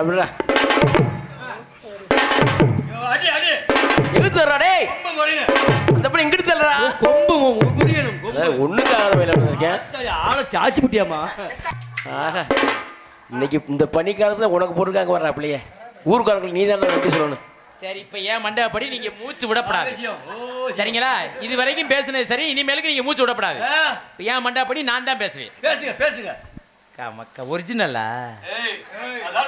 அப்படிடா அடி அடி. எங்க தர்றா டேய். ரொம்ப குறையுங்க அந்த கொம்பு ஒண்ணுக்கு ஆகாத வேலை இருக்கேன். ஆளை சாச்சி புட்டியாமா ஆஹா. இன்னைக்கு இந்த பனிக்காலத்துல உனக்கு போட்டுருக்காங்க வர்ற பிள்ளைய. ஊருக்காரங்களுக்கு நீ தானே நன்றி சொல்லணும். சரி இப்ப ஏன் மண்டபப்படி நீங்க மூச்சு விடப்படாது? ஓ சரிங்களா? இது வரைக்கும் பேசுனது சரி இனிமேலுக்கு நீங்க மூச்சு விடப்படாது. இப்ப ஏன் மண்டபப்படி நான் தான் பேசுவேன். பேசுங்க பேசுங்க. மக்கா ஒரிஜினலா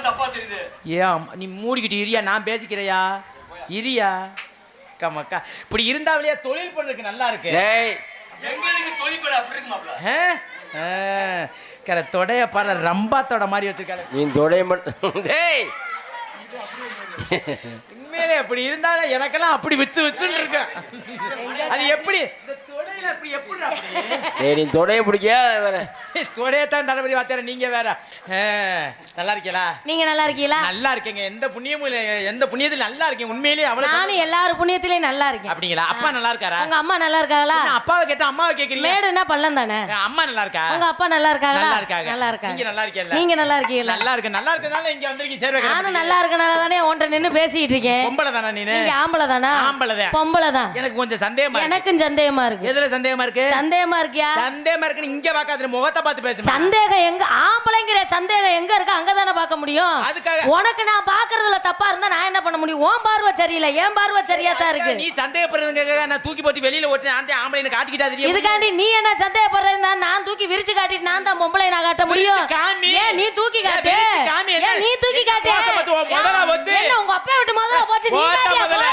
தப்பா தெரியுது. ஏன் அம்மா, நீ மூடிக்கிட்டு இரியா நான் பேசிக்கிறையா? இரியா? அக்கா மக்கா இப்படி இருந்தாவிலையா தொழில் பண்றதுக்கு நல்லா இருக்கு. கர தொடைய பாரு ரம்பாத்தோட மாதிரி வச்சிருக்காரு நீ தொடைய மட்டும் டேய் உண்மையிலே அப்படி இருந்தாலும் எனக்கெல்லாம் அப்படி வச்சு வச்சுன்னு இருக்கு அது எப்படி? நீ தொடைய பிடிக்க வேற. தொடையத்தான் தளபதி வாத்தியார நீங்க வேற. நல்லா இருக்கீங்களா? நீங்க நல்லா இருக்கீங்களா? நல்லா இருக்கேங்க. எந்த புண்ணியமும் இல்லை. எந்த புண்ணியத்தில் நல்லா இருக்கேன். உண்மையிலேயே அவ்வளவு நானும் எல்லாரும் புண்ணியத்திலயும் நல்லா இருக்கேன். அப்படிங்களா? அப்பா நல்லா இருக்காரா? உங்க அம்மா நல்லா இருக்காங்களா? அப்பாவை கேட்டா அம்மாவை கேக்குறீங்க? மேடுனா பள்ளம் தானே? அம்மா நல்லா இருக்கா? உங்க அப்பா நல்லா இருக்காங்களா? நல்லா இருக்காங்க. நல்லா இருக்காங்க. நீங்க நல்லா இருக்கீங்களா நீங்க நல்லா இருக்கீங்களா? நல்லா இருக்கு. நல்லா இருக்கனால இங்க வந்திருக்கீங்க சேர்வை நானும் நல்லா இருக்கனால தானே உன்கிட்ட நின்னு பேசிட்டு இருக்கேன். பொம்பளை தானே நீனு? நீங்க ஆம்பளை தானா? ஆம்பளை தான். பொம்பளை தான். எனக்கு கொஞ்சம் சந்தேகமா இருக்கு. எனக்கும் சந்தேகமா இருக்கு. எதுல சந்தேகமா இருக்கு? சந்தேகமா இருக்கியா? சந்தேகமா இருக்குன்னு இங்க பாக்காத முகத்தை பார்த்து பேசு சந்தேகம் எங்க ஆம்பளைங்கிற சந்தேகம் எங்க இருக்கு அங்கதானே பார்க்க முடியும். அதுக்காக- உனக்கு நான் பாக்குறதுல தப்பா இருந்தா நான் என்ன பண்ண முடியும்? உன் பார்வை சரியில்லை என் பார்வை சரியா தான் இருக்கு. நீ சந்தேகப்படுறதுங்க நான் தூக்கி போட்டு வெளியில ஓட்டு அந்த ஆம்பளை காட்டிக்கிட்டா தெரியும் இதுக்காண்டி நீ என்ன சந்தேகப்படுறதுன்னா நான் தூக்கி விரிச்சு காட்டிட்டு நான் தான் பொம்பளை நான் காட்ட முடியும். ஏன் நீ தூக்கி ஏன் காட்டு? ஏன் நீ தூக்கி காட்டு. என்ன உங்க அப்பா விட்டு முதல்ல போச்சு? நீ முதல்ல.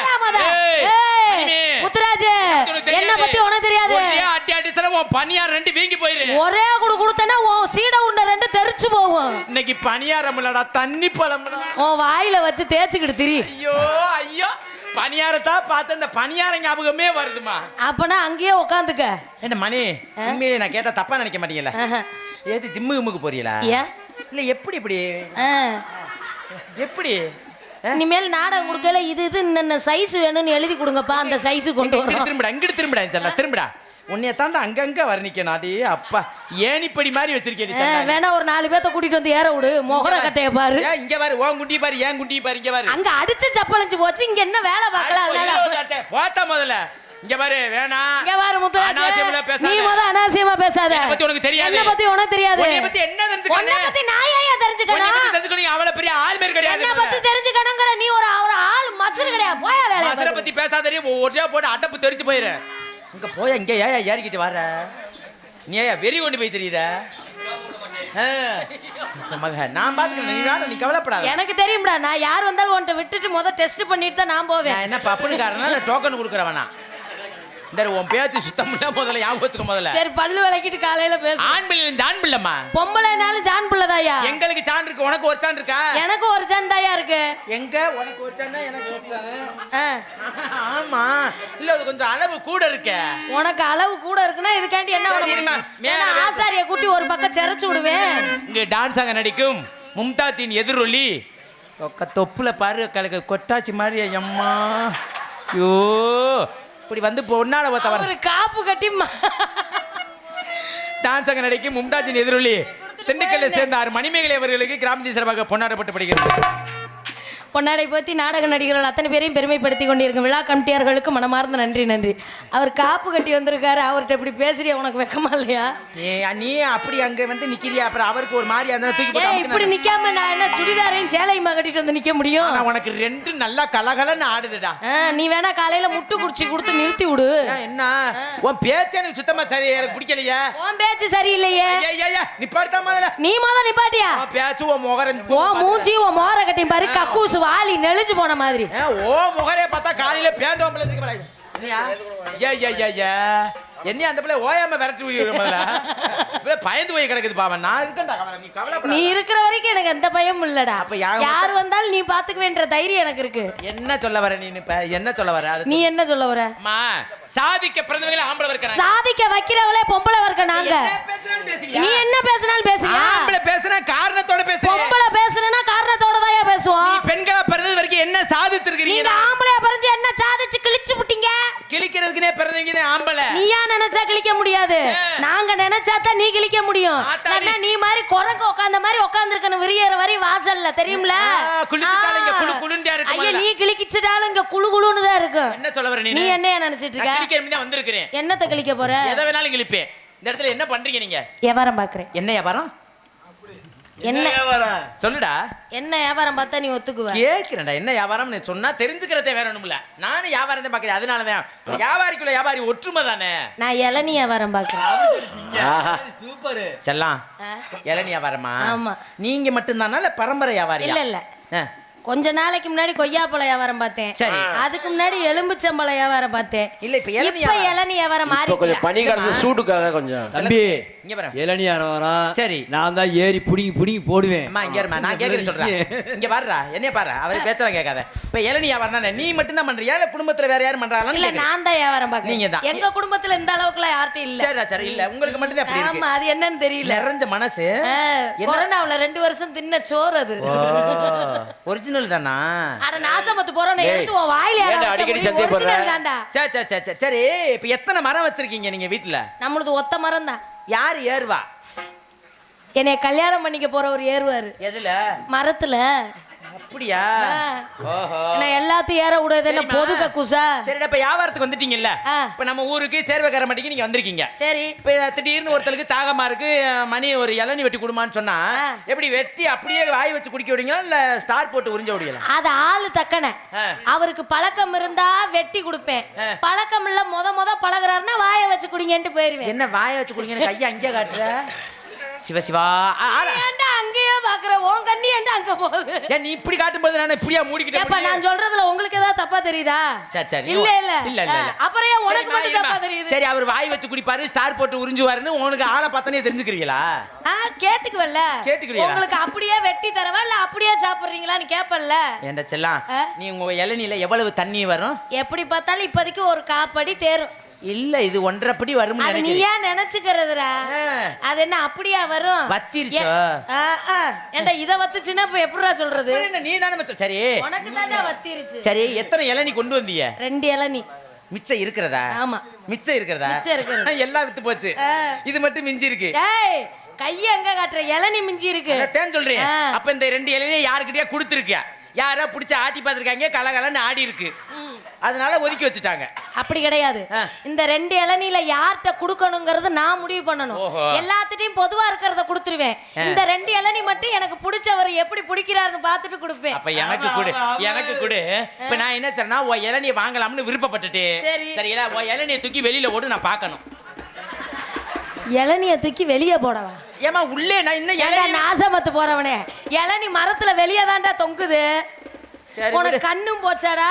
பத்தி உனக்கு தெரியாது. ஒரே அடி அடிச்சா உன் பனியார் ரெண்டு வீங்கி போயிரு. ஒரே குடு கொடுத்தனா உன் சீட உருண்டை ரெண்டு தெரிச்சு போகும். இன்னைக்கு பனியாரம் இல்லடா தண்ணி பழம்டா உன் வாயில வச்சு தேய்ச்சிக்கிட்டு திரி. ஐயோ ஐயோ. பனியாரத்தா பார்த்து அந்த பனியார ஞாபகமே வருதுமா. அப்பனா அங்கேயே உட்காந்துக்க என்ன மணி உண்மையிலே நான் கேட்டா தப்பா நினைக்க மாட்டீங்கல்ல? ஏது ஜிம்மு கிம்முக்கு போறீங்களா? இல்ல எப்படி இப்படி. எப்படி? இனிமேல் நாடகம் கொடுக்கல இது இது இன்ன சைஸ் வேணும்னு எழுதி கொடுங்கப்பா அந்த சைஸ் கொண்டு இங்கிட்டு வரோம். திரும்பிடா இங்கிட்டு திரும்பிடா செல்ல திரும்பிடா. உன்னைய தாண்டா அங்கங்க வர்ணிக்கணும் அடி அப்பா. ஏணிப்படி மாதிரி வச்சிருக்கேன் நீ. வேணா ஒரு நாலு பேத்த கூட்டிட்டு வந்து ஏற விடு. முகர கட்டைய பாரு. ஏன் இங்க பாரு உன் குண்டி பாரு ஏன் குண்டி பாரு இங்க பாரு. அங்க அடிச்சு சப்பளிச்சு போச்சு இங்க என்ன வேலை பார்க்கல அதனால போத்த முதல்ல. இங்க பாரு வேணாம் இங்க பாரு முத்துராஜ். அனாவசியமா பேசாத. நீ முத அனாவசியமா பேசாத. என்னை பத்தி உனக்கு தெரியாது. என்ன பத்தி உனக்கு தெரியாது. உன்னைய பத்தி என்ன உன்னை தெரிஞ்சுக்கணும் பத்தி நான் ஏன் தெரிஞ்சுக்கணும்? பத்தி தெரிஞ்சுக்கணும் அவ்வளவு பெரிய ஆள் கிடையாது என்ன பத்தி தெரிஞ்சுக்கணுங்கிற நீ ஒரு ஒரு ஆள் மசுறு கிடையாது. போயா வேலை மசரை பத்தி பேசாதே ஒரே போட்டு அடப்பு தெரிச்சு போயிரு. இங்க போய இங்க ஏயா ஏறிக்கிட்டு வர நீ ஏயா வெறி கொண்டு போய் தெரியுத நான் பாத்துக்கிறேன் நீ வேணாம் நீ கவலைப்படாத. எனக்கு தெரியும்டா நான் யார் வந்தாலும் உன்கிட்ட விட்டுட்டு முத டெஸ்ட் பண்ணிட்டு தான் நான் போவேன். நான் என்ன பப்புனுக்காரனா டோக்கன் கொடுக்குறவனா? இந்த உன் பேச்சு சுத்தம் இல்ல முதல்ல ஞாபகம் வச்சுக்க முதல்ல. சரி பல்லு விளக்கிட்டு காலையில பேசு. ஆண் பிள்ளை ஆண் பிள்ளைம்மா? பொம்பளைனாலும் ஜான் பிள்ளைதாயா எங்களுக்கு சான்று இருக்கு உனக்கு ஒரு சான்று இருக்கா? எனக்கு ஒரு ஜான் தாயா இருக்கு. எங்க? உனக்கு ஒரு சாண்டா எனக்கு ஒரு ஆ, ஆமா. இல்ல அது கொஞ்சம் அளவு கூட இருக்க. உனக்கு அளவு கூட இருக்குன்னா இதுக்காண்டி என்ன ஆசாரிய கூட்டி ஒரு பக்கம் செரைச்சு விடுவேன் இங்க டான்ஸ் ஆக நடிக்கும். மும்தாஜின் எதிரொலி. தொப்புல பாரு கலக்க கொட்டாச்சி மாதிரி அம்மா ஐயோ. இப்படி வந்து பொன்னாட ஒருத்த வர ஒரு காப்பு கட்டி டான்ஸ் ஆக நடிக்கும் மும்தாஜின் எதிரொலி திண்டுக்கல்லை சேர்ந்த ஆறு மணிமேகலை அவர்களுக்கு கிராமத்தின் சிறப்பாக பொன்னாடப்பட்டுப்படுகிறது பொன்னாடை பற்றி நாடக நடிகர்கள் அத்தனை பேரையும் பெருமைப்படுத்தி கொண்டிருக்கும் விழா கமிட்டியார்களுக்கு மனமார்ந்த நன்றி நன்றி. அவர் காப்பு கட்டி வந்திருக்காரு. அவர்கிட்ட இப்படி பேசுறியா? உனக்கு வெக்கமா இல்லையா? ஏ நீ அப்படி அங்க வந்து நிக்கிறியா? அப்புறம் அவருக்கு ஒரு மாதிரி அந்த தூக்கி ஏன் இப்படி. நிக்காம நான் என்ன சுடிதாரையும் சேலையுமா கட்டிட்டு வந்து நிக்க முடியும்? ஆனா உனக்கு ரெண்டு நல்லா கலகலன்னு ஆடுதுடா. ஆ, நீ வேணா காலையில முட்டு குடிச்சு கொடுத்து நிறுத்தி விடு. ஏன் என்ன? உன் பேச்சு எனக்கு சுத்தமா சரி எனக்கு பிடிக்கலையா. உன் பேச்சு சரியில்லையே. ஐயா, ஐயா, ஐயா, நீ படுத்தா முதல்ல? நீ முத நிப்பாட்டியா உன் பேச்சு உன் முகரம் ஓ மூஞ்சி ஓ மோர கட்டி பாரு கக்கூசு வாலி நெளிஞ்சு போன மாதிரி. ஓ முகரே பார்த்தா காலையில பேண்ட் ஓம்பல இருக்கு பாரு. என்னையா? ஐயா, ஐயா, ஐயா, ஐயா. என்னையா அந்த பிள்ளை ஓயாம விரட்டி பயந்து போய் கிடக்குது பாவன் நான் இருக்கேன்டா கவலை நீ இருக்கிற வரைக்கும் எனக்கு எந்த பயமும் இல்லடா. அப்ப யார் வந்தாலும் நீ பாத்துக்க வேண்டிய தைரியம் எனக்கு இருக்கு. என்ன சொல்ல வர நீ இப்ப? என்ன சொல்ல வர? நீ என்ன சொல்ல வர? அம்மா சாதிக்க பிறந்தவங்களே ஆம்பளை இருக்காங்க சாதிக்க வைக்கிறவளே பொம்பளை இருக்க நாங்க. நீ என்ன பேசினாலும் பேசுறியா ஆம்பளை பேசுனா காரணத்தோட ஆம்பளை நீயா நினைச்சா கிழிக்க முடியாது. நாங்க நினைச்சா தான் நீ கிழிக்க முடியும். நீ மாதிரி குரங்கு உட்காந்த மாதிரி உட்காந்துருக்கணும் விரியற வரை வாசல்ல தெரியும்ல? ஐயா. நீ கிழிக்கிச்சிட்டாலும் இங்க குளு குளுன்னு தான் இருக்கும் என்ன சொல்ல வர நீ என்னைய நினைச்சிட்டு நான் இருக்க? கிளிக்கிறமே தான் வந்திருக்கிறேன். என்னத்தை கிழிக்க போற? எதை வேணாலும் கிழிப்பேன். இந்த இடத்துல என்ன பண்றீங்க நீங்க? வியாபாரம் பாக்குறேன். என்ன வியாபாரம்? என்ன வியாபாரம்? சொல்லுடா. என்ன வியாபாரம் பார்த்தா நீ ஒத்துக்குவ? கேக்குறேன்டா என்ன வியாபாரம் சொன்னா தெரிஞ்சுக்கிறதே வேற ஒண்ணுமில்ல. நானும் வியாபாரம் தான் பாக்குறேன் அதனாலதான். வியாபாரிக்குள்ள வியாபாரி ஒற்றுமை தானே? நான் இளநீ வியாபாரம் பாக்குறேன். ஆஹா. சூப்பர். செல்லாம். இளநீ வியாபாரமா? ஆமா. நீங்க மட்டும்தானா இல்ல பரம்பரை வியாபாரியா? இல்ல இல்ல. ஆ. கொஞ்ச நாளைக்கு முன்னாடி கொய்யாப்பழ வியாபாரம் பார்த்தேன். சரி. அதுக்கு முன்னாடி எலும்புச்சம்பழ வியாபாரம் பார்த்தேன். இல்ல இப்ப இளநீ இப்ப வியாபாரம். இளநீ வியாபாரம் இப்போ கொஞ்சம் மாறி பனி காலத்து சூட்டுக்காக கொஞ்சம். தம்பி இங்க பாரு. இளநியார் வரான் சரி. நான் தான் ஏறி புடிங்கி புடிங்கி போடுவேன். அம்மா இங்க இருமா நான் கேக்குறேன் சொல்றேன். இங்க பாருடா என்னைய பாரு அவர் பேச்சலாம் கேட்காத. இப்ப இளநீ வியாபாரம் தானே நீ மட்டும் தான் பண்றியா இல்ல குடும்பத்துல வேற யாரும் பண்றாங்களா இல்ல நான் தான் வியாபாரம் பாக்குறேன் நீங்க தான். எங்க குடும்பத்துல இந்த அளவுக்குலாம் யார்ட்டும் இல்ல. சரிடா சரி இல்ல உங்களுக்கு மட்டும் தான் அப்படி ஆமா அது என்னன்னு தெரியல. நிறைஞ்ச மனசு? கொரோனாவுல ரெண்டு வருஷம் தின்ன சோறு அது. ஒரிஜினல் தானா? அட நாசமத்து போறோம் எடுத்து உன் வாயில ஏன்டா அடிக்கடி? ஒரிஜினல் தான்டா. சரி சரி சரி சரி சரி இப்ப எத்தனை மரம் வச்சிருக்கீங்க நீங்க வீட்டுல நம்மளது ஒத்த மரம் தான். யாரு ஏறுவா? என்னைய கல்யாணம் பண்ணிக்க போற ஒரு ஏறுவாரு. எதுல? மரத்துல. அப்படியா. ஓஹோ. நான் எல்லாத்தையும் ஏற விடுறது என்ன. பொது கக்கூசா சரிடா இப்ப வியாபாரத்துக்கு வந்துட்டீங்கல்ல. இப்ப நம்ம ஊருக்கு சேர்வக்கார மாட்டிக்கு நீங்க வந்திருக்கீங்க. சரி. இப்ப திடீர்னு ஒருத்தருக்கு தாகமா இருக்கு மணி ஒரு இளநி வெட்டி கொடுமான்னு சொன்னா. எப்படி வெட்டி அப்படியே வாய் வச்சு குடிக்க விடுவீங்களா இல்ல ஸ்டார் போட்டு உறிஞ்ச விடுவீங்களா? அது ஆளு தக்கன. அவருக்கு பழக்கம் இருந்தா வெட்டி கொடுப்பேன். பழக்கம் இல்ல முத முத பழகுறாருன்னா வாயை வச்சு குடிங்கன்ட்டு போயிருவேன். என்ன வாயை வச்சு குடிங்க கையை அங்கே காட்டுற? சிவ சிவா ஆ, ஆளா. ஏன்டா அங்கேயே பாக்குற உன் அங்க போகுது ஏன் நீ இப்படி காட்டும்போது நான் இப்படியா மூடிக்கிட்டே ஏப்பா நான் சொல்றதுல உங்களுக்கு ஏதாவது தப்பா தெரியுதா? சரி சரி இல்ல இல்ல. இல்ல இல்ல அப்புறம் ஏன் உனக்கு மட்டும். தப்பா தெரியுது? சரி அவர் வாய் வச்சு குடிப்பாரு ஸ்டார் போட்டு உறிஞ்சுவாருன்னு உனக்கு ஆளை பார்த்தனே தெரிஞ்சுக்கிறீங்களா? ஆ கேட்டுக்குவல்ல. கேட்டுக்குறியா? உங்களுக்கு அப்படியே வெட்டி தரவா இல்ல அப்படியே சாப்பிடுறீங்களான்னு கேப்பல்ல? ஏன்டா செல்லம்? நீ உங்க இளநில எவ்வளவு தண்ணி வரும்? எப்படி பார்த்தாலும் இப்போதைக்கு ஒரு காப்படி தேரும். இல்ல இது ஒன்றரை படி வரும் அது நீ ஏன் நினைச்சுக்கிறதுடா. அது என்ன அப்படியா வரும்? வத்திருச்சோ? ஏ- ஆ, ஆ. ஏன்டா இத வத்துச்சுன்னா இப்ப எப்படிடா சொல்றது? நீ தானே சரி. உனக்கு வத்திருச்சு. சரி எத்தனை இளநீ கொண்டு வந்தீங்க? ரெண்டு இளநீ. மிச்சம் இருக்கிறதா? ஆமா. மிச்சம் இருக்கிறதா? மிச்சம் இருக்கிறது. எல்லாம் வித்து போச்சு. இது மட்டும் மிஞ்சி இருக்கு கைய எங்க காட்டுற? இளநீ மிஞ்சி இருக்கு. அதான் சொல்றேன். அப்ப இந்த ரெண்டு இளநியை யாருக்கிட்டயா கொடுத்துருக்கியா? யாரா பிடிச்சி ஆட்டி பார்த்துருக்காங்க கலகலன்னு ஆடி இருக்கு. அதனால ஒதுக்கி வச்சுட்டாங்க. அப்படி கிடையாது. இந்த ரெண்டு இளநீல யார்கிட்ட குடுக்கணுங்கிறது நான் முடிவு பண்ணணும். எல்லாத்துட்டையும் பொதுவா இருக்கிறத கொடுத்துருவேன். இந்த ரெண்டு இளநீ மட்டும் எனக்கு பிடிச்சவர் எப்படி பிடிக்கிறாருன்னு பார்த்துட்டு கொடுப்பேன். அப்ப எனக்கு கொடு எனக்கு கொடு. இப்ப நான் என்ன செய்றேன்னா உன் இளநியை வாங்கலாம்னு விருப்பப்பட்டுட்டு. சரி. சரிங்களா? உன் இளநியை தூக்கி வெளியில ஓடு நான் பார்க்கணும். இளநிய தூக்கி வெளியே போடவா? ஏமா உள்ளே நான் இன்னும் ஏன்டா இளநீ நாசமத்து போறவனே? இளநீ மரத்துல வெளியே தான்டா தொங்குது. சரி உனக்கு விடு. கண்ணும் போச்சாடா?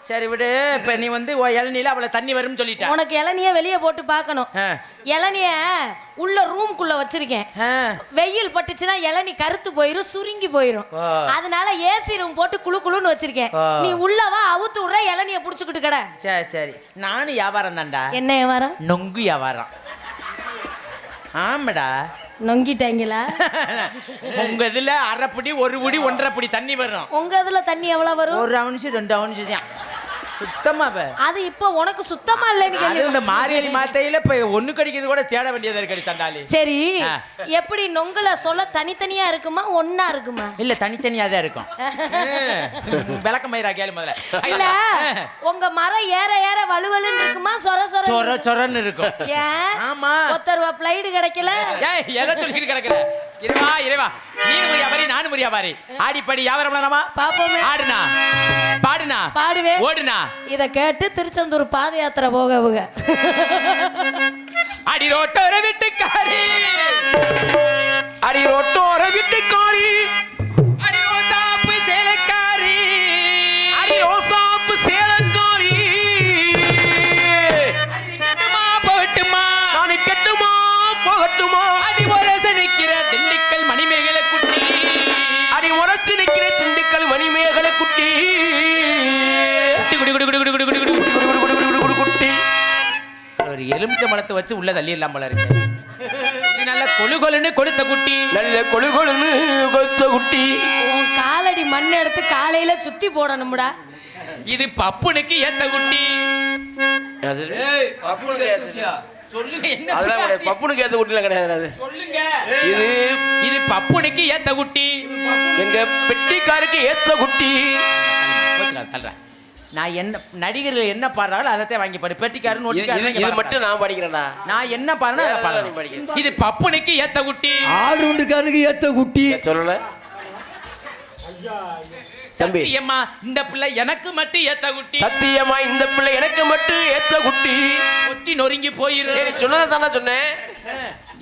சரி விடு இப்ப நீ வந்து உன் இளநில அவளை தண்ணி வரும்னு சொல்லிட்ட. உனக்கு இளநிய வெளியே போட்டு பார்க்கணும். ஆ. இளநிய உள்ள ரூம்குள்ள வச்சிருக்கேன். ஆ. வெயில் பட்டுச்சுன்னா இளநீ கருத்து போயிரும் சுருங்கி போயிரும். அதனால ஏசி ரூம் போட்டு குளு குளுன்னு வச்சிருக்கேன். நீ உள்ளவா அவுத்து விடுற இளநிய புடிச்சுக்கிட்டு கடை. சரி சரி. நானும் வியாபாரம் தான்டா. என்ன வியாபாரம்? நொங்கு வியாபாரம். ஆமாடா. நொங்கிட்டாங்களா? உங்க இதுல அரைப்படி ஒரு புடி ஒன்றரை புடி தண்ணி வரும். உங்க இதுல தண்ணி எவ்வளவு வரும்? ஒரு அவுன்ஸ் ரெண்டு அவுன்ஸ் தான். சுத்தமா. அது இப்போ உனக்கு சுத்தமா இல்லைன்னு இந்த மார்கழி மாத்தையில இப்ப ஒண்ணு கடிக்கிறது கூட தேட வேண்டியதா இருக்கு தண்டாளி சரி. எப்படி நொங்குல சொல்ல தனித்தனியா இருக்குமா ஒண்ணா இருக்குமா? இல்ல தனித்தனியா தான் இருக்கும். விளக்க மயிரா கேளு முதல்ல. இல்ல உங்க மரம் ஏற ஏற வலுவலுன்னு இருக்குமா சொர சொர சொர சொரன்னு இருக்கும். ஏன்? ஆமா. ஒத்த ரூபா பிளைடு கிடைக்கல. ஏய் எதை சொல்லிட்டு கிடக்குற? இறைவா இறைவா. நீனு முறியா பாரி நானு முறியா பாரி ஆடிப்படி வியாபாரம் பண்ணலாமா பாப்போமே. ஆடுனா? பாடுனா? பாடுவேன் ஓடுனா? இத கேட்டு திருச்செந்தூர் பாத யாத்திரை போக போக. அடி ரோட்டோர வீட்டுக்காரி. அடி ரொட்டோர வீட்டுக்காரி. எலுமிச்சை மரத்தை வச்சு உள்ள தள்ளிடலாம் போல இருக்கு. நல்ல கொழு கொழுன்னு கொடுத்த குட்டி. நல்ல கொழு கொழுன்னு கொத்த குட்டி. உன் காலடி மண் எடுத்து காலையில சுத்தி போடணும்டா. இது பப்புனுக்கு ஏத்த குட்டி? பப்புனுக்கு ஏற்ற குட்டிலாம் கிடையாது இது இது பப்புனுக்கு ஏத்த குட்டி. எங்க பெட்டிக்காருக்கு ஏத்த குட்டி. நான் என்ன நடிகர்கள் என்ன பாடுறாங்களோ அதை வாங்கி பாடு. பெட்டிக்காரன் இது ஒட்டிக்காரன் இது-. மட்டும் நான் படிக்கிறேன்டா. நான் என்ன பாடுறேன் அதை பாடுறேன். இது பப்புனுக்கு ஏத்த குட்டி. ஆளுண்டுக்காரனுக்கு ஏத்த குட்டி. சொல்லல? தம்பி. சத்தியம்மா இந்த பிள்ளை எனக்கு மட்டும் ஏத்த குட்டி. சத்தியமா இந்த பிள்ளை எனக்கு மட்டும் ஏத்த குட்டி. ஒட்டி நொறுங்கி போயிரு. சொன்னதை தானே சொன்னேன்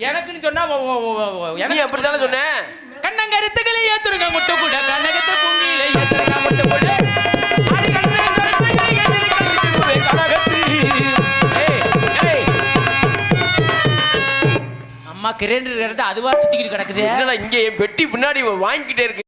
எனக்குன்னு சொன்னா எனக்கு அப்படி தானே சொன்னேன் கண்ணங்கருத்துக்களை ஏத்துருங்க முட்டு கூட கண்ணகத்தை பொங்கியில ஏத்துருங்க முட்டு கூட அம்மா கிரேண்டர் அதுவா சுத்திக்கிட்டு கிடக்குது. என்னடா இங்க என் பெட்டி பின்னாடி வாங்கிக்கிட்டே இருக்கு.